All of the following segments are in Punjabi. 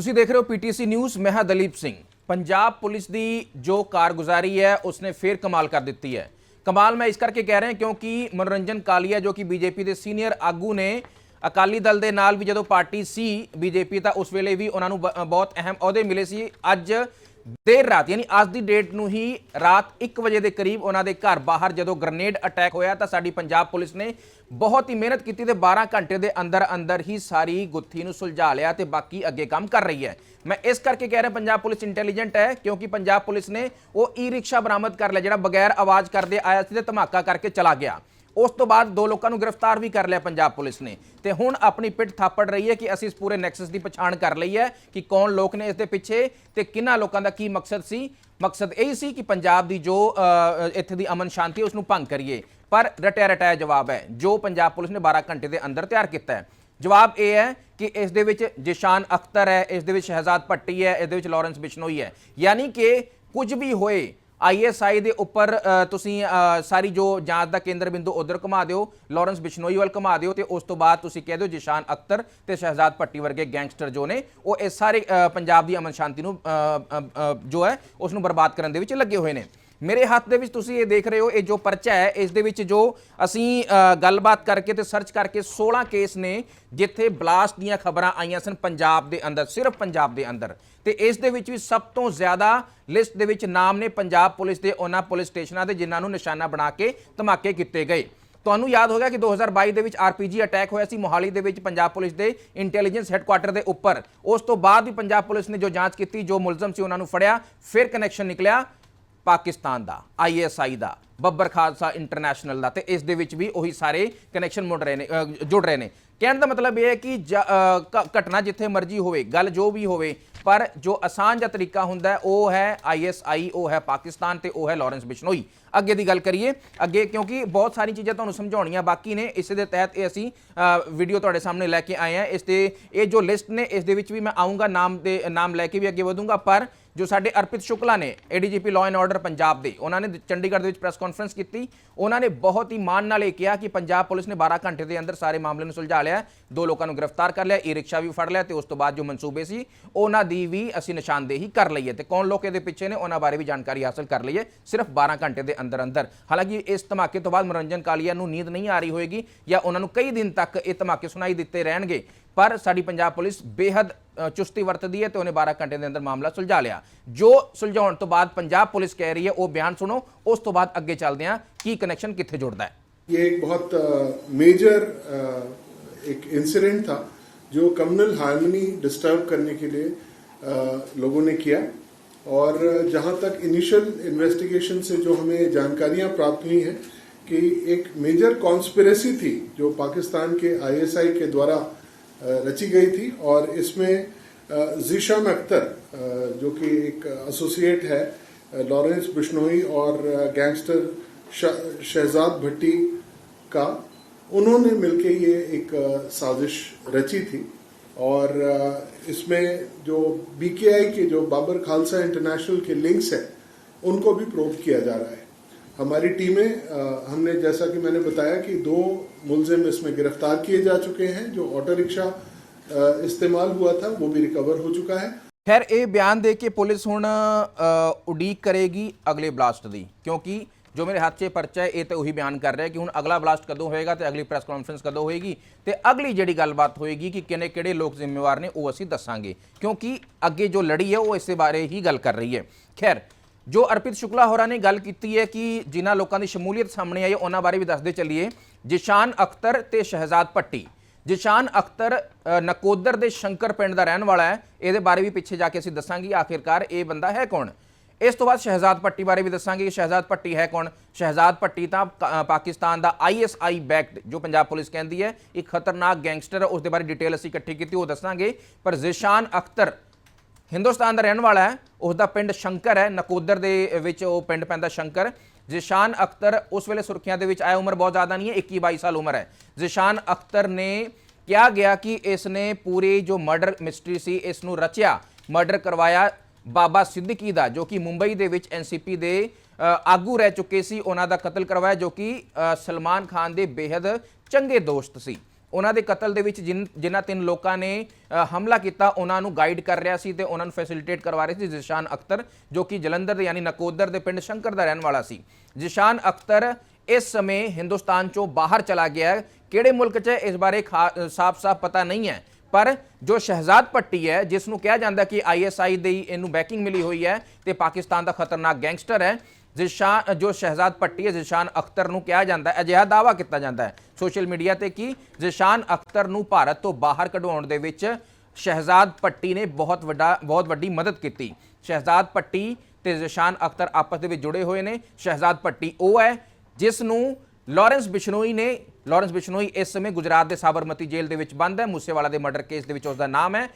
ਤੁਸੀਂ ਦੇਖ ਰਹੇ ਹੋ ਪੀਟੀਸੀ ਨਿਊਜ਼, ਮੈਂ ਹਾਂ ਦਲੀਪ ਸਿੰਘ। ਪੰਜਾਬ ਪੁਲਿਸ ਦੀ ਜੋ ਕਾਰਗੁਜ਼ਾਰੀ ਹੈ, ਉਸਨੇ ਫੇਰ ਕਮਾਲ ਕਰ ਦਿੱਤੀ ਹੈ। ਕਮਾਲ ਮੈਂ ਇਸ ਕਰਕੇ ਕਹਿ ਰਿਹਾ ਕਿਉਂਕਿ ਮਨੋਰੰਜਨ ਕਾਲੀਆ, ਜੋ ਕਿ ਬੀਜੇਪੀ ਦੇ ਸੀਨੀਅਰ ਆਗੂ ਨੇ, ਅਕਾਲੀ ਦਲ ਦੇ ਨਾਲ ਵੀ ਜਦੋਂ ਪਾਰਟੀ ਸੀ ਬੀਜੇਪੀ, ਤਾਂ ਉਸ ਵੇਲੇ ਵੀ ਉਹਨਾਂ ਨੂੰ ਬ- ਬਹੁਤ ਅਹਿਮ ਅਹੁਦੇ ਮਿਲੇ ਸੀ। ਅੱਜ ਦੇਰ ਰਾਤ, ਯਾਨੀ ਅੱਜ ਦੀ ਡੇਟ ਨੂੰ ਹੀ ਰਾਤ 1 ਵਜੇ ਦੇ ਕਰੀਬ ਉਹਨਾਂ ਦੇ ਘਰ ਬਾਹਰ ਜਦੋਂ ਗ੍ਰਨੇਡ ਅਟੈਕ ਹੋਇਆ ਤਾਂ ਸਾਡੀ ਪੰਜਾਬ ਪੁਲਿਸ ਨੇ ਬਹੁਤ ਹੀ ਮਿਹਨਤ ਕੀਤੀ ਤੇ 12 ਘੰਟੇ ਦੇ ਅੰਦਰ ਅੰਦਰ ਹੀ ਸਾਰੀ ਗੁੱਥੀ ਨੂੰ ਸੁਲਝਾ ਲਿਆ ਤੇ ਬਾਕੀ ਅੱਗੇ ਕੰਮ ਕਰ ਰਹੀ ਹੈ। ਮੈਂ ਇਸ ਕਰਕੇ ਕਹਿ ਰਿਹਾ, ਪੰਜਾਬ ਪੁਲਿਸ ਇੰਟੈਲੀਜੈਂਟ ਹੈ ਕਿਉਂਕਿ ਪੰਜਾਬ ਪੁਲਿਸ ਨੇ ਉਹ ਈ ਰਿਕਸ਼ਾ ਬਰਾਮਦ ਕਰ ਲਿਆ ਜਿਹੜਾ ਬਗੈਰ ਆਵਾਜ਼ ਕਰਦੇ ਆਇਆ ਸੀ ਤੇ ਧਮਾਕਾ ਕਰਕੇ ਚਲਾ ਗਿਆ। ਉਸ ਤੋਂ ਬਾਅਦ ਦੋ ਲੋਕਾਂ ਨੂੰ ਗ੍ਰਿਫਤਾਰ ਵੀ ਕਰ ਲਿਆ ਪੰਜਾਬ ਪੁਲਿਸ ਨੇ। ਤੇ ਹੁਣ ਆਪਣੀ ਪਿੱਠ ਥਾਪੜ ਰਹੀ ਹੈ ਕਿ ਅਸੀਂ ਇਸ ਪੂਰੇ ਨੈਕਸਸ ਦੀ ਪਛਾਣ ਕਰ ਲਈ ਹੈ ਕਿ ਕੌਣ ਲੋਕ ਨੇ ਇਸ ਦੇ ਪਿੱਛੇ ਤੇ ਕਿੰਨਾ ਲੋਕਾਂ ਦਾ ਕੀ ਮਕਸਦ ਸੀ। ਮਕਸਦ ਇਹ ਸੀ ਕਿ ਪੰਜਾਬ ਦੀ ਜੋ ਇੱਥੇ ਦੀ ਅਮਨ ਸ਼ਾਂਤੀ ਉਸ ਨੂੰ ਭੰਗ ਕਰੀਏ। ਪਰ ਰਟਿਆ ਰਟਾਇਆ ਜਵਾਬ ਹੈ, ਜੋ ਪੰਜਾਬ ਪੁਲਿਸ ਨੇ 12 ਘੰਟੇ ਦੇ ਅੰਦਰ ਤਿਆਰ ਕੀਤਾ ਹੈ। ਜਵਾਬ ਇਹ ਹੈ ਕਿ ਇਸ ਦੇ ਵਿੱਚ ਜਿਸ਼ਾਨ ਅਖਤਰ ਹੈ, ਇਸ ਦੇ ਵਿੱਚ ਸ਼ਹਿਜ਼ਾਦ ਭੱਟੀ ਹੈ, ਇਸ ਦੇ ਵਿੱਚ ਲਾਰੈਂਸ ਬਿਸ਼ਨੋਈ ਹੈ। ਯਾਨੀ ਕਿ ਕੁਝ ਵੀ ਹੋਏ ਆਈਐਸਆਈ ਦੇ ਉੱਪਰ ਤੁਸੀਂ ਸਾਰੀ ਜੋ ਜਾਂਚ ਦਾ ਕੇਂਦਰ ਬਿੰਦੂ ਉਧਰ ਘੁਮਾ ਦਿਓ, ਲਾਰੈਂਸ ਬਿਸ਼ਨੋਈ ਵੱਲ ਘੁਮਾ ਦਿਓ ਤੇ ਉਸ ਤੋਂ ਬਾਅਦ ਤੁਸੀਂ ਕਹਿ ਦਿਓ ਜਿਸ਼ਾਨ ਅਖਤਰ ਤੇ ਸ਼ਹਿਜ਼ਾਦ ਭੱਟੀ ਵਰਗੇ ਗੈਂਗਸਟਰ ਜੋ ਨੇ, ਉਹ ਇਸ ਸਾਰੇ ਪੰਜਾਬ ਦੀ ਅਮਨ ਸ਼ਾਂਤੀ ਨੂੰ ਜੋ ਹੈ, ਉਸ ਨੂੰ ਬਰਬਾਦ ਕਰਨ ਦੇ ਵਿੱਚ ਲੱਗੇ ਹੋਏ ਨੇ। ਮੇਰੇ ਹੱਥ ਦੇ ਵਿੱਚ ਤੁਸੀਂ ਇਹ ਦੇਖ ਰਹੇ ਹੋ, ਇਹ ਜੋ ਪਰਚਾ ਹੈ, ਇਸ ਦੇ ਵਿੱਚ ਜੋ ਅਸੀਂ ਗੱਲਬਾਤ ਕਰਕੇ ਤੇ ਸਰਚ ਕਰਕੇ 16 ਕੇਸ ਨੇ ਜਿੱਥੇ ਬਲਾਸਟ ਦੀਆਂ ਖਬਰਾਂ ਆਈਆਂ ਸਨ ਪੰਜਾਬ ਦੇ ਅੰਦਰ, ਸਿਰਫ ਪੰਜਾਬ ਦੇ ਅੰਦਰ। ਤੇ ਇਸ ਦੇ ਵਿੱਚ ਵੀ ਸਭ ਤੋਂ ਜ਼ਿਆਦਾ ਲਿਸਟ ਦੇ ਵਿੱਚ ਨਾਮ ਨੇ ਪੰਜਾਬ ਪੁਲਿਸ ਦੇ, ਉਹਨਾਂ ਪੁਲਿਸ ਸਟੇਸ਼ਨਾਂ ਦੇ, ਜਿਨ੍ਹਾਂ ਨੂੰ ਨਿਸ਼ਾਨਾ ਬਣਾ ਕੇ ਧਮਾਕੇ ਕੀਤੇ ਗਏ। ਤੁਹਾਨੂੰ ਯਾਦ ਹੋਗਾ ਕਿ 2022 ਦੇ ਵਿੱਚ ਆਰਪੀਜੀ ਅਟੈਕ ਹੋਇਆ ਸੀ ਮੋਹਾਲੀ ਦੇ ਵਿੱਚ ਪੰਜਾਬ ਪੁਲਿਸ ਦੇ ਇੰਟੈਲੀਜੈਂਸ ਹੈੱਡਕੁਆਟਰ ਦੇ ਉੱਪਰ। ਉਸ ਤੋਂ ਬਾਅਦ ਵੀ ਪੰਜਾਬ ਪੁਲਿਸ ਨੇ ਜੋ ਜਾਂਚ ਕੀਤੀ, ਜੋ ਮੁਲਜ਼ਮ ਸੀ ਉਹਨਾਂ ਨੂੰ ਫੜਿਆ, ਫਿਰ ਕਨੈਕਸ਼ਨ ਨਿਕਲਿਆ। ਪਾਕਿਸਤਾਨ ਦਾ ਆਈਐਸਆਈ ਦਾ, ਬੱਬਰ ਖਾਲਸਾ ਇੰਟਰਨੈਸ਼ਨਲ ਦਾ ਤੇ ਇਸ ਦੇ ਵਿੱਚ ਵੀ ਉਹੀ ਸਾਰੇ ਕਨੈਕਸ਼ਨ ਮੁੜ ਰਹੇ ਨੇ ਜੁੜ ਰਹੇ ਨੇ। ਕਹਿਣ ਦਾ ਮਤਲਬ ਇਹ ਹੈ ਕਿ ਜ- ਘਟਨਾ ਜਿੱਥੇ ਮਰਜ਼ੀ ਹੋਵੇ, ਗੱਲ ਜੋ ਵੀ ਹੋਵੇ ਪਰ ਜੋ ਆਸਾਨ ਜਿਹਾ ਤਰੀਕਾ ਹੁੰਦਾ ਹੈ, ਉਹ ਹੈ ਆਈਐਸਆਈ ਉਹ ਹੈ ਪਾਕਿਸਤਾਨ ਤੇ ਉਹ ਹੈ ਲਾਰੈਂਸ ਬਿਸ਼ਨੋਈ। ਅੱਗੇ ਦੀ ਗੱਲ ਕਰੀਏ ਅੱਗੇ ਕਿਉਂਕਿ ਬਹੁਤ ਸਾਰੀ ਚੀਜ਼ਾਂ ਤੁਹਾਨੂੰ ਸਮਝਾਉਣੀਆਂ ਬਾਕੀ ਨੇ ਇਸ ਦੇ ਤਹਿਤ ਇਹ ਅਸੀਂ ਵੀਡੀਓ ਤੁਹਾਡੇ ਸਾਹਮਣੇ ਲੈ ਕੇ ਆਏ ਹਾਂ। ਇਸ ਤੇ ਇਹ ਜੋ ਲਿਸਟ ਨੇ ਇਸ ਦੇ ਵਿੱਚ ਵੀ ਮੈਂ ਆਉਂਗਾ ਨਾਮ ਦੇ ਨਾਮ ਲੈ ਕੇ ਵੀ ਅੱਗੇ ਵਧੂੰਗਾ ਪਰ ਜੋ ਸਾਡੇ ਅਰਪਿਤ ਸ਼ੁਕਲਾ ਨੇ ADGP law and order Punjab ਦੇ ਉਹਨਾਂ ਨੇ ਚੰਡੀਗੜ੍ਹ ਦੇ ਵਿੱਚ ਪ੍ਰੈਸ ਕਾਨਫਰੰਸ ਕੀਤੀ। ਉਹਨਾਂ ਨੇ ਬਹੁਤ ਹੀ ਮਾਣ ਨਾਲ ਇਹ ਕਿਹਾ ਕਿ ਪੰਜਾਬ ਪੁਲਿਸ ਨੇ 12 ਘੰਟੇ ਦੇ ਅੰਦਰ ਸਾਰੇ ਮਾਮਲੇ ਨੂੰ ਸੁਲਝਾ ਲਿਆ ਦੋ ਲੋਕਾਂ ਨੂੰ ਗ੍ਰਿਫਤਾਰ ਕਰ ਲਿਆ ਈ ਰਿਕਸ਼ਾ ਵੀ ਫੜ ਲਿਆ ਤੇ ਉਸ ਤੋਂ ਬਾਅਦ ਜੋ ਮਨਸੂਬੇ ਸੀ ਉਹਨਾਂ ਦੀ ਵੀ ਅਸੀਂ ਨਿਸ਼ਾਨਦੇਹੀ ਕਰ ਲਈ ਹੈ ਤੇ ਕੌਣ ਲੋਕ ਇਹਦੇ ਪਿੱਛੇ ਨੇ ਉਹਨਾਂ ਬਾਰੇ ਵੀ ਜਾਣਕਾਰੀ ਹਾਸਲ ਕਰ ਲਈ ਹੈ ਸਿਰਫ 12 ਘੰਟੇ ਦੇ ਅੰਦਰ ਅੰਦਰ ਹਾਲਾਂਕਿ ਇਸ ਧਮਾਕੇ ਤੋਂ ਬਾਅਦ ਮਨੋਰੰਜਨ ਕਾਲੀਆ ਨੂੰ ਨੀਂਦ ਨਹੀਂ ਆ ਰਹੀ ਹੋਏਗੀ ਜਾਂ ਉਹਨਾਂ ਨੂੰ ਕਈ ਦਿਨ ਤੱਕ ਇਹ ਧਮਾਕੇ ਸੁਣਾਈ ਦਿੱਤੇ ਰਹਿਣਗੇ ਪਰ ਸਾਡੀ ਪੰਜਾਬ ਪੁਲਿਸ ਬੇਹੱਦ ਅ, ਚੁਸਤੀ ਵਰਤਦੀ ਹੈ ਤੇ ਉਹਨੇ 12 ਘੰਟੇ ਦੇ ਅੰਦਰ ਮਾਮਲਾ ਸੁਲਝਾ ਲਿਆ ਜੋ ਸੁਲਝਾਉਣ ਤੋਂ ਬਾਅਦ ਪੰਜਾਬ ਪੁਲਿਸ ਕਹਿ ਰਹੀ ਹੈ ਉਹ ਬਿਆਨ ਸੁਣੋ ਉਸ ਤੋਂ ਬਾਅਦ ਅੱਗੇ ਚੱਲਦੇ ਹਾਂ ਕੀ ਕਨੈਕਸ਼ਨ ਕਿੱਥੇ ਜੁੜਦਾ ਹੈ ये एक बहुत मेजर एक इंसिडेंट था जो कम्युनल हार्मनी डिस्टर्ब करने के लिए अ, लोगों ने किया। और जहाँ तक इनिशियल इन्वेस्टिगेशन से जो हमें जानकारियाँ प्राप्त हुई हैं कि एक मेजर कॉन्स्पिरेसी थी जो पाकिस्तान के आईएसआई के द्वारा रची गई थी और इसमें अ, अख्तर जो कि एक एसोसिएट है लॉरेंस बिश्नोई और गैंगस्टर शहजाद भट्टी का उन्होंने मिलके ये एक साजिश रची थी। और अ, इसमें जो बीकेआई के जो बाबर खालसा इंटरनेशनल के लिंक्स हैं उनको भी प्रोव किया जा रहा है हमारी टीमें अ, हमने जैसा कि मैंने बताया कि दो मुलजिम इसमें गिरफ्तार किए जा चुके हैं जो ऑटो रिक्शा अ, इस्तेमाल हुआ था वो भी रिकवर हो चुका है ਖੈਰ ਇਹ ਬਿਆਨ ਦੇ ਕੇ ਪੁਲਿਸ ਹੁਣ ਅ, ਉਡੀਕ ਕਰੇਗੀ ਅਗਲੇ ਬਲਾਸਟ ਦੀ ਕਿਉਂਕਿ ਜੋ ਮੇਰੇ ਹੱਥ 'ਚ ਪਰਚਾ ਹੈ, ਇਹ ਤੇ ਉਹੀ ਬਿਆਨ ਕਰ ਰਿਹਾ ਕਿ ਹੁਣ ਅਗਲਾ ਬਲਾਸਟ ਕਦੋਂ ਹੋਏਗਾ ਤੇ ਅਗਲੀ ਪ੍ਰੈਸ ਕਾਨਫਰੰਸ ਕਦੋਂ ਹੋਏਗੀ ਤੇ ਅਗਲੀ ਜਿਹੜੀ ਗੱਲਬਾਤ ਹੋਏਗੀ ਕਿ ਕਿਹਨੇ ਕਿਹੜੇ ਲੋਕ ਜ਼ਿੰਮੇਵਾਰ ਨੇ, ਉਹ ਅਸੀਂ ਦੱਸਾਂਗੇ। ਕਿਉਂਕਿ ਅੱਗੇ ਜੋ ਲੜੀ ਹੈ, ਉਹ ਇਸੇ ਬਾਰੇ ਹੀ ਗੱਲ ਕਰ ਰਹੀ ਹੈ। ਖੈਰ, ਜੋ ਅਰਪਿਤ ਸ਼ੁਕਲਾ ਹੋਰਾਂ ਨੇ ਗੱਲ ਕੀਤੀ ਹੈ ਕਿ ਜਿਨ੍ਹਾਂ ਲੋਕਾਂ ਦੀ ਸ਼ਮੂਲੀਅਤ ਸਾਹਮਣੇ ਆਈ ਹੈ, ਉਹਨਾਂ ਬਾਰੇ ਵੀ ਦੱਸਦੇ ਚੱਲੀਏ। ਜਿਸ਼ਾਨ ਅਖਤਰ ਤੇ ਸ਼ਹਿਜ਼ਾਦ ਭੱਟੀ। ਜਿਸ਼ਾਨ ਅਖਤਰ ਨਕੋਦਰ ਦੇ ਸ਼ੰਕਰ ਪਿੰਡ ਦਾ ਰਹਿਣ ਵਾਲਾ ਹੈ। ਇਹਦੇ ਬਾਰੇ ਵੀ ਪਿੱਛੇ ਜਾ ਕੇ ਅਸੀਂ ਦੱਸਾਂਗੇ ਆਖਿਰਕਾਰ ਇਹ ਬੰਦਾ ਹੈ ਕੌਣ? ਇਸ ਤੋਂ ਬਾਅਦ ਸ਼ਹਿਜ਼ਾਦ ਭੱਟੀ ਬਾਰੇ ਵੀ ਦੱਸਾਂਗੇ ਕਿ ਸ਼ਹਿਜ਼ਾਦ ਭੱਟੀ ਹੈ ਕੌਣ? ਸ਼ਹਿਜ਼ਾਦ ਭੱਟੀ ਤਾਂ, ਕ- ਪਾਕਿਸਤਾਨ ਦਾ ਆਈਐਸਆਈ ਬੈਕਡ, ਜੋ ਪੰਜਾਬ ਪੁਲਿਸ ਕਹਿੰਦੀ ਹੈ। ਇੱਕ ਖਤਰਨਾਕ ਗੈਂਗਸਟਰ ਹੈ ਉਸ ਦੇ ਬਾਰੇ ਡਿਟੇਲ ਅਸੀਂ ਇਕੱਠੀ ਕੀਤੀ, ਉਹ ਦੱਸਾਂਗੇ। ਪਰ ਜ਼ਿਸ਼ਾਨ ਅਖਤਰ ਹਿੰਦੁਸਤਾਨ ਦਾ ਰਹਿਣ ਵਾਲਾ ਹੈ। ਉਸ ਦਾ ਪਿੰਡ ਸ਼ੰਕਰ ਹੈ, ਨਕੋਦਰ ਦੇ ਵਿੱਚ ਉਹ ਪਿੰਡ ਪੈਂਦਾ ਸ਼ੰਕਰ। ਜ਼ਿਸ਼ਾਨ ਅਖਤਰ ਉਸ ਵੇਲੇ ਸੁਰਖੀਆਂ ਦੇ ਵਿੱਚ ਆਇਆ ਉਮਰ ਬਹੁਤ ਜ਼ਿਆਦਾ ਨਹੀਂ ਹੈ 21 22 ਸਾਲ ਉਮਰ ਹੈ। ਜ਼ਿਸ਼ਾਨ ਅਖਤਰ ਨੇ ਕਿਹਾ ਗਿਆ ਕਿ ਇਸ ਨੇ ਪੂਰੀ ਜੋ ਮਰਡਰ ਮਿਸਟਰੀ ਸੀ, ਇਸ ਨੂੰ ਰਚਿਆ, ਮਰਡਰ ਕਰਵਾਇਆ। ਬਾਬਾ ਸਿੱਦਕੀ ਦਾ, ਜੋ ਕਿ ਮੁੰਬਈ ਦੇ ਵਿੱਚ ਐਨਸੀਪੀ ਦੇ ਆਗੂ ਰਹਿ ਚੁੱਕੇ ਸੀ। ਉਹਨਾਂ ਦਾ ਕਤਲ ਕਰਵਾਇਆ, ਜੋ ਕਿ ਸਲਮਾਨ ਖਾਨ ਦੇ ਬੇहद ਚੰਗੇ ਦੋਸਤ ਸੀ। ਉਹਨਾਂ ਦੇ ਕਤਲ ਦੇ ਵਿੱਚ ਜਿਨ- ਜਿਨ੍ਹਾਂ ਤਿੰਨ ਲੋਕਾਂ ਨੇ ਹਮਲਾ ਕੀਤਾ, ਉਹਨਾਂ ਨੂੰ ਗਾਈਡ ਕਰ ਰਿਹਾ ਸੀ ਤੇ ਉਹਨਾਂ ਨੂੰ ਫੈਸਿਲਿਟੇਟ ਕਰਵਾ ਰਿਹਾ ਸੀ ਜਿਸ਼ਾਨ ਅਖਤਰ, ਜੋ ਕਿ ਜਲੰਧਰ ਦੇ ਯਾਨੀ ਨਕੋਦਰ ਦੇ ਪਿੰਡ ਸ਼ੰਕਰ ਦਾ ਰਹਿਣ ਵਾਲਾ ਸੀ। ਜਿਸ਼ਾਨ ਅਖਤਰ ਇਸ ਸਮੇਂ ਹਿੰਦੁਸਤਾਨ ਚੋਂ ਬਾਹਰ ਚਲਾ ਗਿਆ ਹੈ। ਕਿਹੜੇ ਮੁਲਕ 'ਚ ਇਸ ਬਾਰੇ ਸਾਫ਼-ਸਾਫ਼ ਪਤਾ ਨਹੀਂ ਹੈ। ਪਰ ਜੋ ਸ਼ਹਿਜ਼ਾਦ ਪੱਟੀ ਹੈ ਜਿਸ ਨੂੰ ਕਿਹਾ ਜਾਂਦਾ ਕਿ ਆਈਐਸਆਈ ਦੀ ਇਹਨੂੰ ਬੈਕਿੰਗ ਮਿਲੀ ਹੋਈ ਹੈ ਤੇ ਪਾਕਿਸਤਾਨ ਦਾ ਖਤਰਨਾਕ ਗੈਂਗਸਟਰ ਹੈ ਜਿਸ਼ਾਨ ਜੋ ਸ਼ਹਿਜ਼ਾਦ ਪੱਟੀ ਹੈ ਜਿਸ਼ਾਨ ਅਖਤਰ ਨੂੰ ਕਿਹਾ ਜਾਂਦਾ ਹੈ ਅਜਿਹਾ ਦਾਵਾ ਕੀਤਾ ਜਾਂਦਾ ਹੈ ਸੋਸ਼ਲ ਮੀਡੀਆ ਤੇ ਕਿ ਜਿਸ਼ਾਨ ਅਖਤਰ ਨੂੰ ਭਾਰਤ ਤੋਂ ਬਾਹਰ ਕਢਵਾਉਣ ਦੇ ਵਿੱਚ ਸ਼ਹਿਜ਼ਾਦ ਪੱਟੀ ਨੇ ਬਹੁਤ ਵੱਡਾ, ਬਹੁਤ ਵੱਡੀ ਮਦਦ ਕੀਤੀ। ਸ਼ਹਿਜ਼ਾਦ ਪੱਟੀ ਤੇ ਜਿਸ਼ਾਨ ਅਖਤਰ ਆਪਸ ਦੇ ਵਿੱਚ ਜੁੜੇ ਹੋਏ ਨੇ। ਸ਼ਹਿਜ਼ਾਦ ਪੱਟੀ ਉਹ ਹੈ ਜਿਸ ਨੂੰ ਲਾਰੈਂਸ ਬਿਸ਼ਨੋਈ ਨੇ ਲਾਰੈਂਸ ਬਿਸ਼ਨੋਈ ਇਸ ਸਮੇਂ ਗੁਜਰਾਤ ਦੇ ਸਾਬਰਮਤੀ ਜੇਲ੍ਹ ਦੇ ਵਿੱਚ ਬੰਦ ਹੈ। ਮੂਸੇਵਾਲਾ ਦੇ ਮਰਡਰ ਕੇਸ ਦੇ ਵਿੱਚ ਉਸ ਦਾ ਨਾਮ ਹੈ।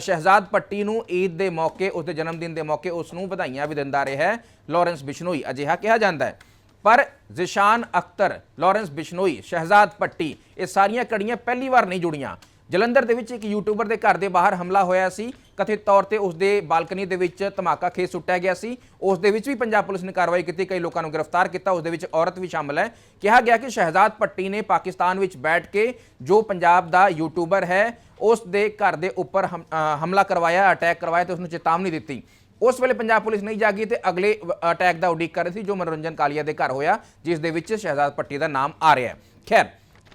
ਸ਼ਹਿਜ਼ਾਦ ਪੱਟੀ ਨੂੰ ਈਦ ਦੇ ਮੌਕੇ ਉਸ ਦੇ ਜਨਮ ਦਿਨ ਦੇ ਮੌਕੇ ਉਸ ਨੂੰ ਵਧਾਈਆਂ ਵੀ ਦਿੰਦਾ ਰਿਹਾ ਹੈ ਲਾਰੈਂਸ ਬਿਸ਼ਨੋਈ, ਅਜਿਹਾ ਕਿਹਾ ਜਾਂਦਾ ਹੈ। ਪਰ ਜ਼ਿਸ਼ਾਨ ਅਖਤਰ, ਲਾਰੈਂਸ ਬਿਸ਼ਨੋਈ, ਸ਼ਹਿਜ਼ਾਦ ਪੱਟੀ ਇਹ ਸਾਰੀਆਂ ਕੜੀਆਂ ਪਹਿਲੀ ਵਾਰ ਨਹੀਂ ਜੁੜੀਆਂ। ਜਲੰਧਰ ਦੇ ਵਿੱਚ ਇੱਕ ਯੂਟਿਊਬਰ ਦੇ ਘਰ ਦੇ ਬਾਹਰ ਹਮਲਾ ਹੋਇਆ ਸੀ। ਕਥਿਤ ਤੌਰ ਤੇ ਉਸ ਦੇ ਬਾਲਕਨੀ ਦੇ ਵਿੱਚ ਧਮਾਕਾ ਖੇਸ ਸੁੱਟਿਆ ਗਿਆ ਸੀ। ਉਸ ਦੇ ਵਿੱਚ ਵੀ ਪੰਜਾਬ ਪੁਲਿਸ ਨੇ ਕਾਰਵਾਈ ਕੀਤੀ। ਕਈ ਲੋਕਾਂ ਨੂੰ ਗ੍ਰਿਫਤਾਰ ਕੀਤਾ। ਉਸ ਦੇ ਵਿੱਚ ਔਰਤ ਵੀ ਸ਼ਾਮਲ ਹੈ। ਕਿਹਾ ਗਿਆ ਕਿ ਸ਼ਹਿਜ਼ਾਦ ਪੱਟੀ ਨੇ ਪਾਕਿਸਤਾਨ ਵਿੱਚ ਬੈਠ ਕੇ ਜੋ ਪੰਜਾਬ ਦਾ ਯੂਟਿਊਬਰ ਹੈ, ਉਸ ਦੇ ਘਰ ਦੇ ਉੱਪਰ ਹਮ- ਹਮਲਾ ਕਰਵਾਇਆ, ਅਟੈਕ ਕਰਵਾਇਆ ਤੇ ਉਸ ਨੂੰ ਚੇਤਾਵਨੀ ਦਿੱਤੀ। ਉਸ ਵੇਲੇ ਪੰਜਾਬ ਪੁਲਿਸ ਨਹੀਂ ਜਾਗੀ ਤੇ ਅਗਲੇ ਅਟੈਕ ਦਾ ਉਡੀਕ ਕਰ ਰਹੀ ਸੀ, ਜੋ ਮਨੋਰੰਜਨ ਕਾਲੀਆ ਦੇ ਘਰ ਹੋਇਆ, ਜਿਸ ਦੇ ਵਿੱਚ ਸ਼ਹਿਜ਼ਾਦ ਪੱਟੀ ਦਾ ਨਾਮ ਆ ਰਿਹਾ ਹੈ। ਖੈਰ,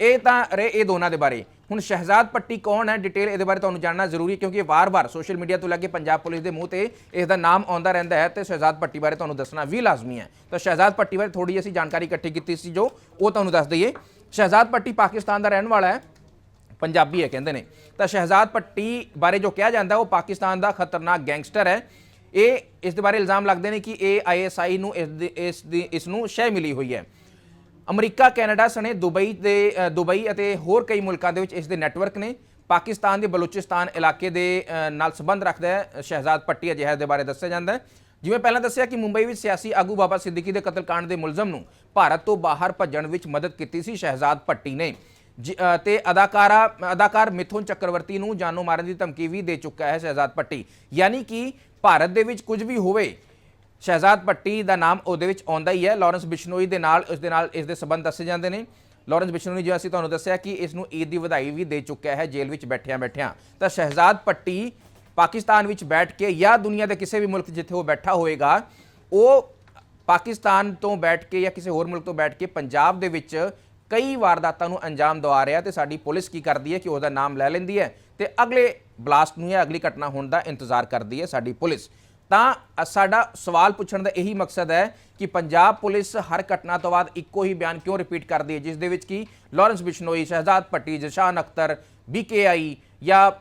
ਇਹ ਤਾਂ ਰਹੇ ਇਹ ਦੋਨਾਂ ਦੇ ਬਾਰੇ। ਹੁਣ ਸ਼ਹਿਜ਼ਾਦ ਪੱਟੀ ਕੌਣ ਹੈ? ਡਿਟੇਲ ਇਹਦੇ ਬਾਰੇ ਤੁਹਾਨੂੰ ਜਾਣਨਾ ਜ਼ਰੂਰੀ ਕਿਉਂਕਿ ਵਾਰ-ਵਾਰ ਸੋਸ਼ਲ ਮੀਡੀਆ ਤੋਂ ਲੱਗੇ ਪੰਜਾਬ ਪੁਲਿਸ ਦੇ ਮੂੰਹ ਤੇ ਇਸ ਦਾ ਨਾਮ ਆਉਂਦਾ ਰਹਿੰਦਾ ਹੈ ਤੇ ਸ਼ਹਿਜ਼ਾਦ ਪੱਟੀ ਬਾਰੇ ਤੁਹਾਨੂੰ ਦੱਸਣਾ ਵੀ ਲਾਜ਼ਮੀ ਹੈ। ਤਾਂ ਸ਼ਹਿਜ਼ਾਦ ਪੱਟੀ ਬਾਰੇ ਥੋੜੀ ਅਸੀਂ ਜਾਣਕਾਰੀ ਇਕੱਠੀ ਕੀਤੀ ਸੀ ਜੋ ਉਹ ਤੁਹਾਨੂੰ ਦੱਸ ਦਈਏ। ਸ਼ਹਿਜ਼ਾਦ ਪੱਟੀ ਪਾਕਿਸਤਾਨ ਦਾ ਰਹਿਣ ਵਾਲਾ ਹੈ, ਪੰਜਾਬੀ ਹੈ ਕਹਿੰਦੇ ਨੇ। ਤਾਂ ਸ਼ਹਿਜ਼ਾਦ ਪੱਟੀ ਬਾਰੇ ਜੋ ਕਿਹਾ ਜਾਂਦਾ, ਉਹ ਪਾਕਿਸਤਾਨ ਦਾ ਖਤਰਨਾਕ ਗੈਂਗਸਟਰ ਹੈ। ਇਹ ਇਸ ਦੇ ਬਾਰੇ ਇਲਜ਼ਾਮ ਲੱਗਦੇ ਨੇ ਕਿ ਇਹ ਆਈਐਸਆਈ ਨੂੰ ਇਸ ਦੀ ਇਸ ਦੀ ਇਸ ਨੂੰ ਸ਼ੈ ਮਿਲੀ ਹੋਈ ਹੈ। ਅਮਰੀਕਾ ਕੈਨੇਡਾ ਸਣੇ ਦੁਬਈ ਦੇ ਦੁਬਈ ਅਤੇ ਹੋਰ ਕਈ ਮੁਲਕਾਂ ਦੇ ਵਿੱਚ ਇਸ ਦੇ ਨੈਟਵਰਕ ਨੇ। ਪਾਕਿਸਤਾਨ ਦੇ ਬਲੂਚਿਸਤਾਨ ਇਲਾਕੇ ਦੇ ਨਾਲ ਸੰਬੰਧ ਰੱਖਦਾ ਹੈ। ਸ਼ਹਿਜ਼ਾਦ ਪੱਟੀ ਅਜਿਹਾ ਦੇ ਬਾਰੇ ਦੱਸਿਆ ਜਾਂਦਾ ਹੈ। ਜਿਵੇਂ ਪਹਿਲਾਂ ਦੱਸਿਆ ਕਿ ਮੁੰਬਈ ਵਿੱਚ ਸਿਆਸੀ ਆਗੂ ਬਾਬਾ ਸਿੱਦੀਕੀ ਦੇ ਕਤਲकांड ਦੇ ਮੁਲਜ਼ਮ ਨੂੰ ਭਾਰਤ ਤੋਂ ਬਾਹਰ ਭੱਜਣ ਵਿੱਚ ਮਦਦ ਕੀਤੀ ਸੀ ਸ਼ਹਿਜ਼ਾਦ ਪੱਟੀ ਨੇ। ਜੀ- ਅ, ਤੇ ਅਦਾਕਾਰਾ ਅਦਾਕਾਰ ਮਿਥੁਨ ਚੱਕਰਵਰਤੀ ਨੂੰ ਜਾਨੋਂ ਮਾਰਨ ਦੀ ਧਮਕੀ ਵੀ ਦੇ ਚੁੱਕਾ ਹੈ ਸ਼ਹਿਜ਼ਾਦ ਪੱਟੀ ਯਾਨੀ ਕਿ ਭਾਰਤ ਦੇ ਵਿੱਚ ਕੁਝ ਵੀ ਹੋਵੇ ਸ਼ਹਿਜ਼ਾਦ ਪੱਟੀ ਦਾ ਨਾਮ ਉਹਦੇ ਵਿੱਚ ਆਉਂਦਾ ਹੀ ਹੈ। ਲਾਰੈਂਸ ਬਿਸ਼ਨੋਈ ਦੇ ਨਾਲ ਉਸ ਦੇ ਨਾਲ, ਇਸ ਦੇ ਸਬੰਧ ਦੱਸੇ ਜਾਂਦੇ ਨੇ। ਲਾਰੈਂਸ ਬਿਸ਼ਨੋਈ ਜਿਵੇਂ ਅਸੀਂ ਤੁਹਾਨੂੰ ਦੱਸਿਆ ਕਿ ਇਸ ਨੂੰ ਈਦ ਦੀ ਵਧਾਈ ਵੀ ਦੇ ਚੁੱਕਿਆ ਹੈ, ਜੇਲ੍ਹ ਵਿੱਚ ਬੈਠਿਆਂ ਬੈਠਿਆਂ। ਤਾਂ ਸ਼ਹਿਜ਼ਾਦ ਪੱਟੀ ਪਾਕਿਸਤਾਨ ਵਿੱਚ ਬੈਠ ਕੇ ਜਾਂ ਦੁਨੀਆ ਦੇ ਕਿਸੇ ਵੀ ਮੁਲਕ ਜਿੱਥੇ ਉਹ ਬੈਠਾ ਹੋਏਗਾ ਉਹ ਪਾਕਿਸਤਾਨ ਤੋਂ ਬੈਠ ਕੇ ਜਾਂ ਕਿਸੇ ਹੋਰ ਮੁਲਕ ਤੋਂ ਬੈਠ ਕੇ ਪੰਜਾਬ ਦੇ ਵਿੱਚ ਕਈ ਵਾਰਦਾਤਾਂ ਨੂੰ ਅੰਜਾਮ ਦਵਾ ਰਿਹਾ ਤੇ ਸਾਡੀ ਪੁਲਿਸ ਕੀ ਕਰਦੀ ਹੈ ਕਿ ਉਹਦਾ ਨਾਮ ਲੈ ਲੈਂਦੀ ਹੈ ਤੇ ਅਗਲੇ ਬਲਾਸਟ ਨੂੰ ਜਾਂ ਅਗਲੀ ਘਟਨਾ ਹੋਣ ਦਾ ਇੰਤਜ਼ਾਰ ਕਰਦੀ ਹੈ ਸਾਡੀ ਪੁਲਿਸ। ਤਾਂ ਸਾਡਾ ਸਵਾਲ ਪੁੱਛਣ ਦਾ ਇਹੀ ਮਕਸਦ ਹੈ ਕਿ ਪੰਜਾਬ ਪੁਲਿਸ ਹਰ ਘਟਨਾ ਤੋਂ ਬਾਅਦ ਇੱਕੋ ਹੀ ਬਿਆਨ ਕਿਉਂ ਰਿਪੀਟ ਕਰਦੀ ਹੈ, ਜਿਸ ਦੇ ਵਿੱਚ ਕਿ ਲਾਰੈਂਸ ਬਿਸ਼ਨੋਈ ਸ਼ਹਿਜ਼ਾਦ ਪੱਟੀ ਜਸ਼ਾਨ ਅਖਤਰ ਬੀਕੇਆਈ ਜਾਂ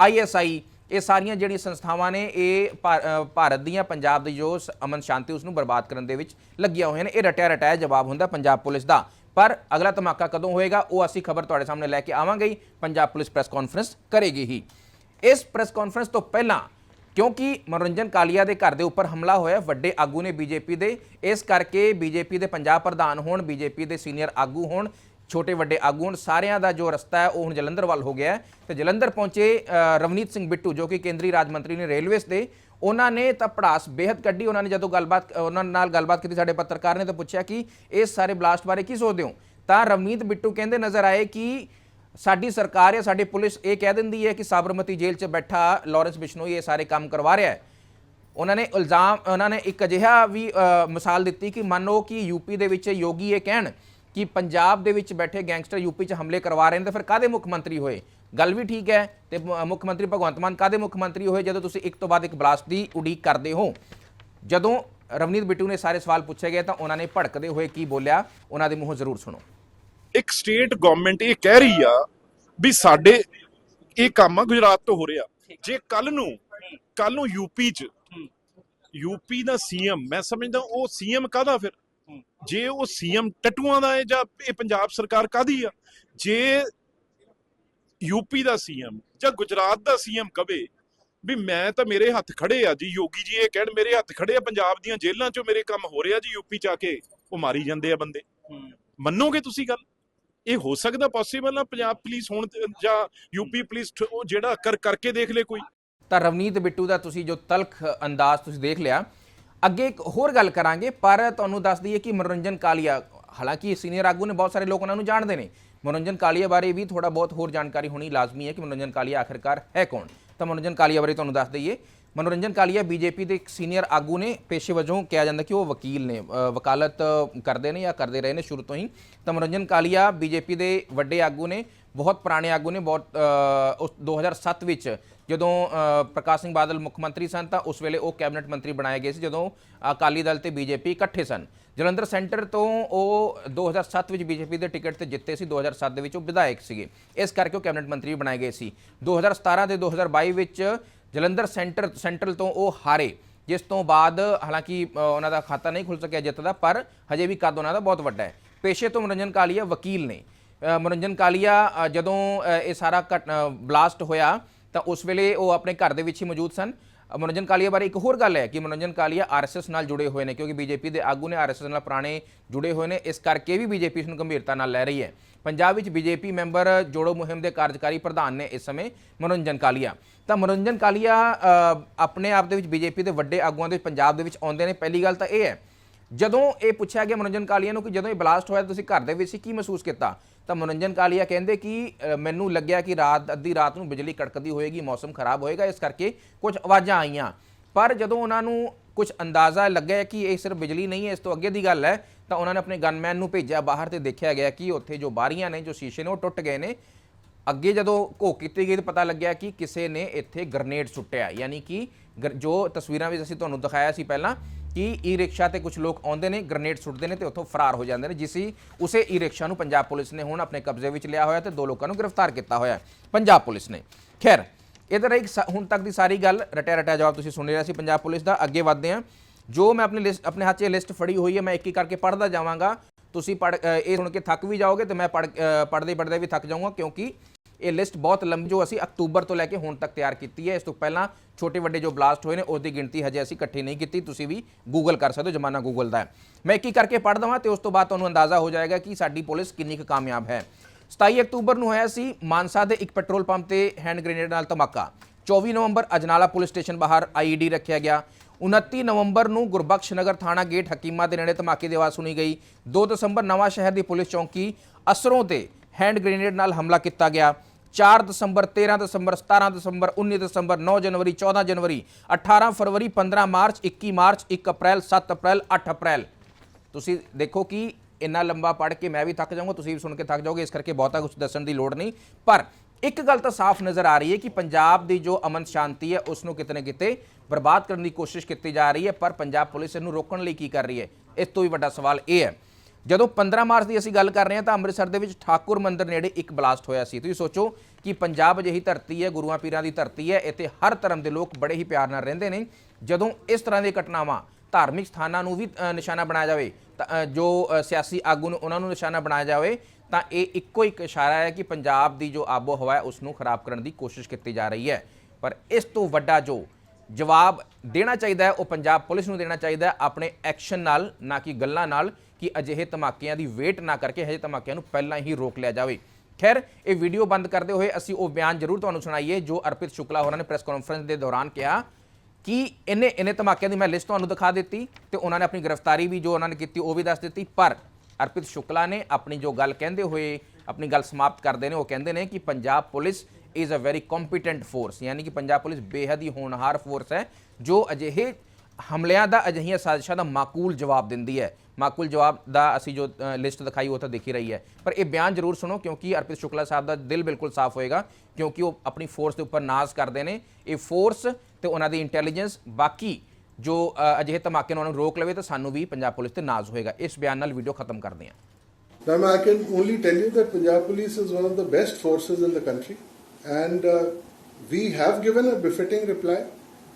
ਆਈਐਸਆਈ ਇਹ ਸਾਰੀਆਂ ਜਿਹੜੀਆਂ ਸੰਸਥਾਵਾਂ ਨੇ, ਇਹ ਭਾ- ਭਾਰਤ ਦੀਆਂ, ਪੰਜਾਬ ਦੀ ਜੋ ਸ- ਅਮਨ ਸ਼ਾਂਤੀ ਉਸ ਨੂੰ ਬਰਬਾਦ ਕਰਨ ਦੇ ਵਿੱਚ ਲੱਗੀਆਂ ਹੋਈਆਂ ਨੇ, ਇਹ ਰਟਿਆ ਰਟਾਇਆ ਜਵਾਬ ਹੁੰਦਾ ਪੰਜਾਬ ਪੁਲਿਸ ਦਾ। ਪਰ ਅਗਲਾ ਧਮਾਕਾ ਕਦੋਂ ਹੋਏਗਾ, ਉਹ ਅਸੀਂ ਖਬਰ ਤੁਹਾਡੇ ਸਾਹਮਣੇ ਲੈ ਕੇ ਆਵਾਂਗੇ, ਪੰਜਾਬ ਪੁਲਿਸ ਪ੍ਰੈਸ ਕਾਨਫਰੰਸ ਕਰੇਗੀ ਹੀ। ਇਸ ਪ੍ਰੈਸ ਕਾਨਫਰੰਸ ਤੋਂ ਪਹਿਲਾਂ ਕਿਉਂਕਿ ਮਨੋਰੰਜਨ ਕਾਲੀਆ ਦੇ ਘਰ ਦੇ ਉੱਪਰ ਹਮਲਾ ਹੋਇਆ। ਵੱਡੇ ਆਗੂ ਨੇ ਬੀਜੇਪੀ ਦੇ। ਇਸ ਕਰਕੇ ਬੀਜੇਪੀ ਦੇ ਪੰਜਾਬ ਪ੍ਰਧਾਨ ਹੋਣ, ਬੀਜੇਪੀ ਦੇ ਸੀਨੀਅਰ ਆਗੂ ਹੋਣ, ਛੋਟੇ ਵੱਡੇ ਆਗੂ ਹੋਣ, ਸਾਰਿਆਂ ਦਾ ਜੋ ਰਸਤਾ ਹੈ ਉਹ ਹੁਣ ਜਲੰਧਰ ਵੱਲ ਹੋ ਗਿਆ ਹੈ। ਤੇ ਜਲੰਧਰ ਪਹੁੰਚੇ ਰਵਨੀਤ ਸਿੰਘ ਬਿੱਟੂ, ਜੋ ਕਿ ਕੇਂਦਰੀ ਰਾਜ ਮੰਤਰੀ ਨੇ ਰੇਲਵੇਸ ਦੇ। ਉਹਨਾਂ ਨੇ ਤਾਂ ਪੜਾਸ ਬੇਹੱਦ ਕੱਢੀ। ਉਹਨਾਂ ਨੇ ਜਦੋਂ ਗੱਲਬਾਤ, ਉਹਨਾਂ ਨਾਲ ਗੱਲਬਾਤ ਕੀਤੀ ਸਾਡੇ ਪੱਤਰਕਾਰ ਨੇ ਤਾਂ ਪੁੱਛਿਆ ਕਿ ਇਸ ਸਾਰੇ ਬਲਾਸਟ ਬਾਰੇ ਕੀ ਸੋਚਦੇ ਹੋ? ਤਾਂ ਰਵਨੀਤ ਬਿੱਟੂ ਕਹਿੰਦੇ ਨਜ਼ਰ ਆਏ ਕਿ ਸਾਡੀ ਸਰਕਾਰ ਜਾਂ ਸਾਡੀ ਪੁਲਿਸ ਇਹ ਕਹਿ ਦਿੰਦੀ ਹੈ ਕਿ ਸਾਬਰਮਤੀ ਜੇਲ੍ਹ 'ਚ ਬੈਠਾ ਲਾਰੈਂਸ ਬਿਸ਼ਨੋਈ ਇਹ ਸਾਰੇ ਕੰਮ ਕਰਵਾ ਰਿਹਾ ਹੈ। ਉਹਨਾਂ ਨੇ ਇਲਜ਼ਾਮ, ਉਹਨਾਂ ਨੇ ਇੱਕ ਅਜਿਹਾ ਵੀ ਮਿਸਾਲ ਦਿੱਤੀ ਕਿ ਮੰਨੋ ਕਿ ਯੂਪੀ ਦੇ ਵਿੱਚ ਯੋਗੀ ਇਹ ਕਹਿਣ ਕਿ ਪੰਜਾਬ ਦੇ ਵਿੱਚ ਬੈਠੇ ਗੈਂਗਸਟਰ ਯੂਪੀ 'ਚ ਹਮਲੇ ਕਰਵਾ ਰਹੇ ਨੇ ਤਾਂ ਫਿਰ ਕਾਦੇ ਮੁੱਖ ਮੰਤਰੀ ਹੋਏ? ਗੱਲ ਵੀ ਠੀਕ ਹੈ ਤੇ ਮੁੱਖ ਮੰਤਰੀ ਭਗਵੰਤ ਮਾਨ ਕਾਦੇ ਮੁੱਖ ਮੰਤਰੀ ਹੋਏ ਜਦੋਂ ਤੁਸੀਂ ਇੱਕ ਤੋਂ ਬਾਅਦ ਇੱਕ ਬਲਾਸਟ ਦੀ ਉਡੀਕ ਕਰਦੇ ਹੋ? ਜਦੋਂ ਰਵਨੀਤ ਬਿੱਟੂ ਨੇ ਸਾਰੇ ਸਵਾਲ ਪੁੱਛੇ ਗਏ ਤਾਂ ਉਹਨਾਂ ਨੇ ਭੜਕਦੇ ਹੋਏ ਕੀ ਬੋਲਿਆ? ਉਹਨਾਂ ਦੇ ਮੂੰਹੋਂ ਜ਼ਰੂਰ ਸੁਣੋ। ਇੱਕ ਸਟੇਟ ਗਵਰਨਮੈਂਟ ਇਹ ਕਹਿ ਰਹੀ ਆ ਵੀ ਸਾਡੇ ਇਹ ਕੰਮ ਆ ਗੁਜਰਾਤ ਤੋਂ ਹੋ ਰਿਹਾ। ਜੇ ਕੱਲ ਨੂੰ ਕੱਲ ਨੂੰ ਯੂਪੀ ਚ ਯੂਪੀ ਦਾ ਸੀਐਮ ਮੈਂ ਸਮਝਦਾ ਉਹ ਸੀਐਮ ਕਾਹਦਾ ਫਿਰ? ਜੇ ਉਹ ਸੀਐਮ ਟਟੂਆਂ ਦਾ ਹੈ ਜਾਂ ਇਹ ਪੰਜਾਬ ਸਰਕਾਰ ਕਾਦੀ ਆ? ਜੇ ਯੂਪੀ ਦਾ ਸੀਐਮ ਜਾਂ ਗੁਜਰਾਤ ਦਾ ਸੀਐਮ ਕਵੇ ਵੀ ਮੈਂ ਤਾਂ ਮੇਰੇ ਹੱਥ ਖੜੇ ਆ ਜੀ ਯੋਗੀ ਜੀ ਇਹ ਕਹਿਣ ਮੇਰੇ ਹੱਥ ਖੜੇ ਆ ਪੰਜਾਬ ਦੀਆਂ ਜੇਲ੍ਹਾਂ 'ਚੋਂ ਮੇਰੇ ਕੰਮ ਹੋ ਰਿਹਾ ਜੀ ਯੂਪੀ 'ਚ ਆ ਕੇ ਉਹ ਮਾਰੀ ਜਾਂਦੇ ਆ ਬੰਦੇ। ਮੰਨੋਗੇ ਤੁਸੀਂ ਗੱਲ? ਇਹ ਹੋ ਸਕਦਾ ਪੋਸੀਬਲ ਆ ਪੰਜਾਬ ਪੁਲਿਸ ਹੁਣ ਜਾਂ ਯੂਪੀ ਪੁਲਿਸ ਉਹ ਜਿਹੜਾ ਕਰ, ਕਰਕੇ ਦੇਖ ਲੇ ਕੋਈ। ਤਾਂ ਰਵਨੀਤ ਬਿੱਟੂ ਦਾ ਤੁਸੀਂ ਜੋ ਤਲਖ ਅੰਦਾਜ਼ ਤੁਸੀਂ ਦੇਖ ਲਿਆ। ਅੱਗੇ ਇੱਕ ਹੋਰ ਗੱਲ ਕਰਾਂਗੇ, ਪਰ ਤੁਹਾਨੂੰ ਦੱਸ ਦਈਏ ਕਿ ਮਨੋਰੰਜਨ ਕਾਲੀਆ, ਹਾਲਾਂਕਿ ਸੀਨੀਅਰ ਆਗੂ ਨੇ, ਬਹੁਤ ਸਾਰੇ ਲੋਕ ਉਹਨਾਂ ਨੂੰ ਜਾਣਦੇ ਨੇ। ਮਨੋਰੰਜਨ ਕਾਲੀਆ ਬਾਰੇ ਵੀ ਥੋੜਾ ਬਹੁਤ ਹੋਰ ਜਾਣਕਾਰੀ ਹੋਣੀ ਲਾਜ਼ਮੀ ਹੈ ਕਿ ਮਨੋਰੰਜਨ ਕਾਲੀਆ ਆਖਿਰਕਾਰ ਹੈ ਕੌਣ। ਤਾਂ ਮਨੋਰੰਜਨ ਕਾਲੀਆ ਬਾਰੇ ਤੁਹਾਨੂੰ ਦੱਸ ਦਈਏ ਮਨੋਰੰਜਨ ਕਾਲੀਆ ਬੀਜੇਪੀ ਦੇ ਇੱਕ ਸੀਨੀਅਰ ਆਗੂ ਨੇ ਪੇਸ਼ੇ ਵਜੋਂ ਕਿਹਾ ਜਾਂਦਾ ਕਿ ਉਹ ਵਕੀਲ ਨੇ ਵਕਾਲਤ ਕਰਦੇ ਨੇ ਜਾਂ ਕਰਦੇ ਰਹੇ ਨੇ ਸ਼ੁਰੂ ਤੋਂ ਹੀ। ਤਾਂ ਮਨੋਰੰਜਨ ਕਾਲੀਆ ਬੀਜੇਪੀ ਦੇ ਵੱਡੇ ਆਗੂ ਨੇ ਬਹੁਤ ਪੁਰਾਣੇ ਆਗੂ ਨੇ ਬਹੁਤ ਅ, ਉਸ 2007 ਵਿੱਚ ਜਦੋਂ ਪ੍ਰਕਾਸ਼ ਸਿੰਘ ਬਾਦਲ ਮੁੱਖ ਮੰਤਰੀ ਸਨ ਤਾਂ ਉਸ ਵੇਲੇ ਉਹ ਕੈਬਨਿਟ ਮੰਤਰੀ ਬਣਾਏ ਗਏ ਸੀ ਜਦੋਂ ਅਕਾਲੀ ਦਲ ਤੇ ਬੀਜੇਪੀ ਇਕੱਠੇ ਸਨ। ਜਲੰਧਰ ਸੈਂਟਰ ਤੋਂ ਉਹ 2007 ਵਿੱਚ ਬੀਜੇਪੀ ਦੇ ਟਿਕਟ ਤੇ ਜਿੱਤੇ ਸੀ। 2007 ਦੇ ਵਿੱਚ ਉਹ ਵਿਧਾਇਕ ਸੀਗੇ। ਇਸ ਕਰਕੇ ਉਹ ਕੈਬਨਿਟ ਮੰਤਰੀ ਬਣਾਏ ਗਏ ਸੀ। 2017 ਤੇ 2022 ਵਿੱਚ ਜਲੰਧਰ ਸੈਂਟਰ ਸੈਂਟਰਲ ਤੋਂ ਉਹ ਹਾਰੇ, ਜਿਸ ਤੋਂ ਬਾਅਦ ਹਾਲਾਂਕਿ ਉਹਨਾਂ ਦਾ ਖਾਤਾ ਨਹੀਂ ਖੁੱਲ ਸਕਿਆ ਜਿੱਤ ਦਾ, ਪਰ ਹਜੇ ਵੀ ਕੱਦ ਉਹਨਾਂ ਦਾ ਬਹੁਤ ਵੱਡਾ ਹੈ। ਪੇਸ਼ੇ ਤੋਂ ਮਨੋਰੰਜਨ ਕਾਲੀਆ ਵਕੀਲ ਨੇ। ਮਨੋਰੰਜਨ ਕਾਲੀਆ ਜਦੋਂ ਇਹ ਸਾਰਾ ਬਲਾਸਟ ਹੋਇਆ, ਤਾਂ ਉਸ ਵੇਲੇ ਉਹ ਆਪਣੇ ਘਰ ਦੇ ਵਿੱਚ ਹੀ ਮੌਜੂਦ ਸਨ। ਮਨੋਰੰਜਨ ਕਾਲੀਆ ਬਾਰੇ ਇੱਕ ਹੋਰ ਗੱਲ ਹੈ ਕਿ ਮਨੋਰੰਜਨ ਕਾਲੀਆ ਆਰਐਸਐਸ ਨਾਲ ਜੁੜੇ ਹੋਏ ਨੇ ਕਿਉਂਕਿ ਬੀਜੇਪੀ ਦੇ ਆਗੂ ਨੇ ਆਰਐਸਐਸ ਨਾਲ ਪੁਰਾਣੇ ਜੁੜੇ ਹੋਏ ਨੇ, ਇਸ ਕਰਕੇ ਵੀ ਬੀਜੇਪੀ ਇਸ ਨੂੰ ਗੰਭੀਰਤਾ ਨਾਲ ਲੈ ਰਹੀ ਹੈ। ਪੰਜਾਬ ਵਿੱਚ ਬੀਜੇਪੀ ਮੈਂਬਰ ਜੋੜੋ ਮੁਹਿੰਮ ਦੇ ਕਾਰਜਕਾਰੀ ਪ੍ਰਧਾਨ ਨੇ ਇਸ ਸਮੇਂ ਮਨੋਰੰਜਨ ਕਾਲੀਆ। ਤਾਂ ਮਨੋਰੰਜਨ ਕਾਲੀਆ ਆਪਣੇ ਆਪ ਦੇ ਵਿੱਚ ਬੀਜੇਪੀ ਦੇ ਵੱਡੇ ਆਗੂਆਂ ਦੇ ਪੰਜਾਬ ਦੇ ਵਿੱਚ ਆਉਂਦੇ ਨੇ। ਪਹਿਲੀ ਗੱਲ ਤਾਂ ਇਹ ਹੈ, ਜਦੋਂ ਇਹ ਪੁੱਛਿਆ ਗਿਆ ਮਨੋਰੰਜਨ ਕਾਲੀਆ ਨੂੰ ਕਿ ਜਦੋਂ ਇਹ ਬਲਾਸਟ ਹੋਇਆ ਤੁਸੀਂ ਘਰ ਦੇ ਵਿੱਚ ਸੀ, ਕੀ ਮਹਿਸੂਸ ਕੀਤਾ? ਤਾਂ ਮਨੋਰੰਜਨ ਕਾਲੀਆ ਕਹਿੰਦੇ ਕਿ ਮੈਨੂੰ ਲੱਗਿਆ ਕਿ ਰਾਤ, ਅੱਧੀ ਰਾਤ ਨੂੰ ਬਿਜਲੀ ਕੜਕਦੀ ਹੋਏਗੀ, ਮੌਸਮ ਖਰਾਬ ਹੋਏਗਾ, ਇਸ ਕਰਕੇ ਕੁਝ ਆਵਾਜ਼ਾਂ ਆਈਆਂ। ਪਰ ਜਦੋਂ ਉਹਨਾਂ ਨੂੰ ਕੁਝ ਅੰਦਾਜ਼ਾ ਲੱਗਿਆ ਕਿ ਇਹ ਸਿਰਫ ਬਿਜਲੀ ਨਹੀਂ ਹੈ, ਇਸ ਤੋਂ ਅੱਗੇ ਦੀ ਗੱਲ ਹੈ, ਤਾਂ ਉਹਨਾਂ ਨੇ ਆਪਣੇ ਗਨਮੈਨ ਨੂੰ ਭੇਜਿਆ, ਬਾਹਰ ਤੇ ਦੇਖਿਆ ਗਿਆ ਕਿ ਉੱਥੇ ਜੋ ਬਾਰੀਆਂ ਨੇ, ਜੋ ਸ਼ੀਸ਼ੇ ਨੇ, ਉਹ ਟੁੱਟ ਗਏ ਨੇ। ਅੱਗੇ ਜਦੋਂ ਘੋਖ ਕੀਤੀ ਗਈ ਤਾਂ ਪਤਾ ਲੱਗਿਆ ਕਿ ਕਿਸੇ ਨੇ ਇੱਥੇ ਗ੍ਰਨੇਡ ਸੁੱਟਿਆ, ਯਾਨੀ ਕਿ ਗਰ- ਜੋ ਤਸਵੀਰਾਂ ਵਿੱਚ ਅਸੀਂ ਤੁਹਾਨੂੰ ਦਿਖਾਇਆ ਸੀ ਪਹਿਲਾਂ ਕਿ ਈ ਰਿਕਸ਼ਾ ਤੇ ਕੁਝ ਲੋਕ ਆਉਂਦੇ ਨੇ ਗ੍ਰਨੇਡ ਸੁੱਟਦੇ ਨੇ ਤੇ ਉੱਥੋਂ ਫਰਾਰ ਹੋ ਜਾਂਦੇ ਨੇ ਜਿਸੀ ਉਸੇ ਈ ਰਿਕਸ਼ਾ ਨੂੰ ਪੰਜਾਬ ਪੁਲਿਸ ਨੇ ਹੁਣ ਆਪਣੇ ਕਬਜ਼ੇ ਵਿੱਚ ਲਿਆ ਹੋਇਆ ਤੇ ਦੋ ਲੋਕਾਂ ਨੂੰ ਗ੍ਰਿਫਤਾਰ ਕੀਤਾ ਹੋਇਆ ਪੰਜਾਬ ਪੁਲਿਸ ਨੇ। ਖੈਰ ਇਧਰ ਇੱਕ ਸ- ਹੁਣ ਤੱਕ ਦੀ ਸਾਰੀ ਗੱਲ ਰਟਿਆ ਰਟਿਆ ਜਵਾਬ ਤੁਸੀਂ ਸੁਣ ਰਿਹਾ ਸੀ ਪੰਜਾਬ ਪੁਲਿਸ ਦਾ ਅੱਗੇ ਵਧਦੇ ਹਾਂ। ਜੋ ਮੈਂ ਆਪਣੀ ਲਿਸਟ ਆਪਣੇ ਹੱਥ 'ਚ ਲਿਸਟ ਫੜੀ ਹੋਈ ਹੈ ਮੈਂ ਇੱਕ ਇੱਕ ਕਰਕੇ ਪੜ੍ਹਦਾ ਜਾਵਾਂਗਾ। ਤੁਸੀਂ ਪੜ੍ਹ ਇਹ ਸੁਣ ਕੇ ਥੱਕ ਵੀ ਜਾਓਗੇ ਤੇ ਮੈਂ ਪੜ੍ਹ ਅ, ਪੜ੍ਹਦੇ ਪੜ੍ਹਦੇ ਵੀ ਥੱਕ ਜਾਊਂਗਾ ਕਿਉਂਕਿ ਇਹ ਲਿਸਟ ਬਹੁਤ ਲੰਬੀ, ਜੋ ਅਸੀਂ ਅਕਤੂਬਰ ਤੋਂ ਲੈ ਕੇ ਹੁਣ ਤੱਕ ਤਿਆਰ ਕੀਤੀ ਹੈ। ਇਸ ਤੋਂ ਪਹਿਲਾਂ ਛੋਟੇ ਵੱਡੇ ਜੋ ਬਲਾਸਟ ਹੋਏ ਨੇ, ਉਸ ਦੀ ਗਿਣਤੀ ਹਜੇ ਅਸੀਂ ਇਕੱਠੀ ਨਹੀਂ ਕੀਤੀ। ਤੁਸੀਂ ਵੀ ਗੂਗਲ ਕਰ ਸਕਦੇ ਹੋ, ਜਮਾਨਾ ਗੂਗਲ ਦਾ ਮੈਂ ਇੱਕ ਹੀ ਕਰਕੇ ਪੜ੍ਹ ਦਵਾਂ ਤੇ ਉਸ ਤੋਂ ਬਾਅਦ ਤੁਹਾਨੂੰ ਅੰਦਾਜ਼ਾ ਹੋ ਜਾਏਗਾ ਕਿ ਸਾਡੀ ਪੁਲਿਸ ਕਿੰਨੀ ਕੁ ਕਾਮਯਾਬ ਹੈ। 27 ਅਕਤੂਬਰ ਨੂੰ ਹੋਇਆ ਸੀ, ਮਾਨਸਾ ਦੇ ਇੱਕ ਪੈਟਰੋਲ ਪੰਪ ਤੇ ਹੈਂਡ ਗ੍ਰੇਨੇਡ ਨਾਲ ਧਮਾਕਾ। 24 ਨਵੰਬਰ ਅਜਨਾਲਾ ਪੁਲਿਸ ਸਟੇਸ਼ਨ ਬਾਹਰ ਆਈਈਡੀ ਰੱਖਿਆ ਗਿਆ। 29 ਨਵੰਬਰ ਨੂੰ ਗੁਰਬਖਸ਼ ਨਗਰ ਥਾਣਾ ਗੇਟ ਹਕੀਮਾ ਦੇ ਨੇੜੇ ਧਮਾਕੇ ਦੀ ਆਵਾਜ਼ ਸੁਣੀ ਗਈ। 2 ਦਸੰਬਰ ਨਵਾਂ ਸ਼ਹਿਰ ਦੀ ਪੁਲਿਸ ਚੌਂਕੀ ਅਸਰੋਂ ਤੇ ਹੈਂਡ ਗ੍ਰੇਨੇਡ ਨਾਲ ਹਮਲਾ ਕੀਤਾ ਗਿਆ। 4 ਦਸੰਬਰ 13 ਦਸੰਬਰ 17 ਦਸੰਬਰ 19 ਦਸੰਬਰ 9 ਜਨਵਰੀ 14 ਜਨਵਰੀ 18 ਫਰਵਰੀ 15 ਮਾਰਚ 21 ਮਾਰਚ 1 ਅਪ੍ਰੈਲ 7 ਅਪ੍ਰੈਲ 8 ਅਪ੍ਰੈਲ। ਤੁਸੀਂ ਦੇਖੋ ਕਿ ਇੰਨਾ ਲੰਬਾ ਪੜ੍ਹ ਕੇ ਮੈਂ ਵੀ ਥੱਕ ਜਾਊਂਗਾ, ਤੁਸੀਂ ਵੀ ਸੁਣ ਕੇ ਥੱਕ ਜਾਓਗੇ, ਇਸ ਕਰਕੇ ਬਹੁਤਾ ਕੁਝ ਦੱਸਣ ਦੀ ਲੋੜ ਨਹੀਂ। ਪਰ ਇੱਕ ਗੱਲ ਤਾਂ ਸਾਫ਼ ਨਜ਼ਰ ਆ ਰਹੀ ਹੈ ਕਿ ਪੰਜਾਬ ਦੀ ਜੋ ਅਮਨ ਸ਼ਾਂਤੀ ਹੈ ਉਸ ਨੂੰ ਕਿਤੇ ਨਾ ਕਿਤੇ ਬਰਬਾਦ ਕਰਨ ਦੀ ਕੋਸ਼ਿਸ਼ ਕੀਤੀ ਜਾ ਰਹੀ ਹੈ, ਪਰ ਪੰਜਾਬ ਪੁਲਿਸ ਇਹਨੂੰ ਰੋਕਣ ਲਈ ਕੀ ਕਰ ਰਹੀ ਹੈ? ਇਸ ਤੋਂ ਵੀ ਵੱਡਾ ਸਵਾਲ ਇਹ ਹੈ ਜਦੋਂ 15 ਮਾਰਚ ਦੀ ਅਸੀਂ ਗੱਲ ਕਰ ਰਹੇ ਹਾਂ ਤਾਂ ਅੰਮ੍ਰਿਤਸਰ ਦੇ ਵਿੱਚ ਠਾਕੁਰ ਮੰਦਿਰ ਨੇੜੇ ਇੱਕ ਬਲਾਸਟ ਹੋਇਆ ਸੀ। ਤੁਸੀਂ ਸੋਚੋ ਕਿ ਪੰਜਾਬ ਅਜਿਹੀ ਧਰਤੀ ਹੈ, ਗੁਰੂਆਂ ਪੀਰਾਂ ਦੀ ਧਰਤੀ ਹੈ, ਇੱਥੇ ਹਰ ਧਰਮ ਦੇ ਲੋਕ ਬੜੇ ਹੀ ਪਿਆਰ ਨਾਲ ਰਹਿੰਦੇ ਨੇ। ਜਦੋਂ ਇਸ ਤਰ੍ਹਾਂ ਦੀਆਂ ਘਟਨਾਵਾਂ ਧਾਰਮਿਕ ਸਥਾਨਾਂ ਨੂੰ ਵੀ ਨਿਸ਼ਾਨਾ ਬਣਾਇਆ ਜਾਵੇ, ਤਾਂ ਜੋ ਸਿਆਸੀ ਆਗੂ ਨੂੰ ਉਹਨਾਂ ਨੂੰ ਨਿਸ਼ਾਨਾ ਬਣਾਇਆ ਜਾਵੇ, ਤਾਂ ਇਹ ਇੱਕੋ ਇੱਕ ਇਸ਼ਾਰਾ ਹੈ ਕਿ ਪੰਜਾਬ ਦੀ ਜੋ ਆਬੋ ਹਵਾ ਹੈ ਉਸ ਨੂੰ ਖਰਾਬ ਕਰਨ ਦੀ ਕੋਸ਼ਿਸ਼ ਕੀਤੀ ਜਾ ਰਹੀ ਹੈ। ਪਰ ਇਸ ਤੋਂ ਵੱਡਾ ਜੋ ਜਵਾਬ ਦੇਣਾ ਚਾਹੀਦਾ ਹੈ, ਉਹ ਪੰਜਾਬ ਪੁਲਿਸ ਨੂੰ ਦੇਣਾ ਚਾਹੀਦਾ ਹੈ ਆਪਣੇ ਐਕਸ਼ਨ ਨਾਲ, ਨਾ ਕਿ ਗੱਲਾਂ ਨਾਲ, ਕਿ ਅਜਿਹੇ ਧਮਾਕਿਆਂ ਦੀ ਵੇਟ ਨਾ ਕਰਕੇ ਅਜਿਹੇ ਧਮਾਕਿਆਂ ਨੂੰ ਪਹਿਲਾਂ ਹੀ ਰੋਕ ਲਿਆ ਜਾਵੇ। ਖੈਰ, ਇਹ ਵੀਡੀਓ ਬੰਦ ਕਰਦੇ ਹੋਏ ਅਸੀਂ ਉਹ ਬਿਆਨ ਜ਼ਰੂਰ ਤੁਹਾਨੂੰ ਸੁਣਾਈਏ, ਜੋ ਅਰਪਿਤ ਸ਼ੁਕਲਾ ਹੋਰਾਂ ਨੇ ਪ੍ਰੈਸ ਕਾਨਫਰੰਸ ਦੇ ਦੌਰਾਨ ਕਿਹਾ ਕਿ ਇਹਨੇ ਇਹਨੇ ਧਮਾਕਿਆਂ ਦੀ ਮੈਂ ਲਿਸਟ ਤੁਹਾਨੂੰ ਦਿਖਾ ਦਿੱਤੀ ਤੇ ਉਹਨਾਂ ਨੇ ਆਪਣੀ ਗ੍ਰਿਫਤਾਰੀ ਵੀ ਜੋ ਉਹਨਾਂ ਨੇ ਕੀਤੀ ਉਹ ਵੀ ਦੱਸ ਦਿੱਤੀ, ਪਰ ਅਰਪਿਤ ਸ਼ੁਕਲਾ ਨੇ ਆਪਣੀ ਜੋ ਗੱਲ ਕਹਿੰਦੇ ਹੋਏ, ਆਪਣੀ ਗੱਲ ਸਮਾਪਤ ਕਰਦੇ ਨੇ, ਉਹ ਕਹਿੰਦੇ ਨੇ ਕਿ Punjab police is a very competent force ਯਾਨੀ ਕਿ ਪੰਜਾਬ ਪੁਲਿਸ ਬੇਹੱਦ ਹੀ ਹੋਣਹਾਰ ਫੋਰਸ ਹੈ ਜੋ ਅਜਿਹੇ ਹਮਲਿਆਂ ਦਾ ਅਜਿਹੀਆਂ ਸਾਜ਼ਿਸ਼ਾਂ ਦਾ ਮਾਕੂਲ ਜਵਾਬ ਦਿੰਦੀ ਹੈ। ਮਾਕੂਲ ਜਵਾਬ ਦਾ ਅਸੀਂ ਜੋ ਲਿਸਟ ਦਿਖਾਈ ਉਹ ਤਾਂ ਦਿਖ ਰਹੀ ਹੈ। ਪਰ ਇਹ ਬਿਆਨ ਜ਼ਰੂਰ ਸੁਣੋ ਕਿਉਂਕਿ ਅਰਪਿਤ ਸ਼ੁਕਲਾ ਸਾਹਿਬ ਦਾ ਦਿਲ ਬਿਲਕੁਲ ਸਾਫ਼ ਹੋਏਗਾ ਕਿਉਂਕਿ ਉਹ ਆਪਣੀ ਫੋਰਸ ਦੇ ਉੱਪਰ ਨਾਜ਼ ਕਰਦੇ ਨੇ। ਇਹ ਫੋਰਸ ਤੇ ਉਹਨਾਂ ਦੀ ਇੰਟੈਲੀਜੈਂਸ ਬਾਕੀ ਜੋ ਅਜਿਹੇ ਧਮਾਕੇ ਨੂੰ ਉਹਨਾਂ ਨੂੰ ਰੋਕ ਲਵੇ ਤਾਂ ਸਾਨੂੰ ਵੀ ਪੰਜਾਬ ਪੁਲਿਸ ਤੇ ਨਾਜ਼ ਹੋਏਗਾ। ਇਸ ਬਿਆਨ ਨਾਲ ਵੀਡੀਓ ਖਤਮ ਕਰਦੇ ਹਾਂ। Ma'am, I can only tell you that Punjab Police is one of the best forces in the country, and uh, we have given a befitting reply,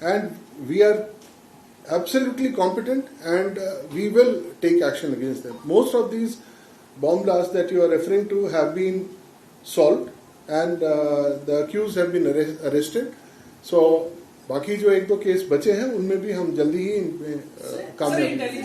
and we are absolutely competent, and uh, we will take action against them. Most of these bomb blasts that you are referring to have been solved, and uh, the accused have been arre- arrested. So. बाकी जो एक दो केस बचे हैं उनमें भी हम जल्दी ही इन पे, uh, कामयाब होंगे।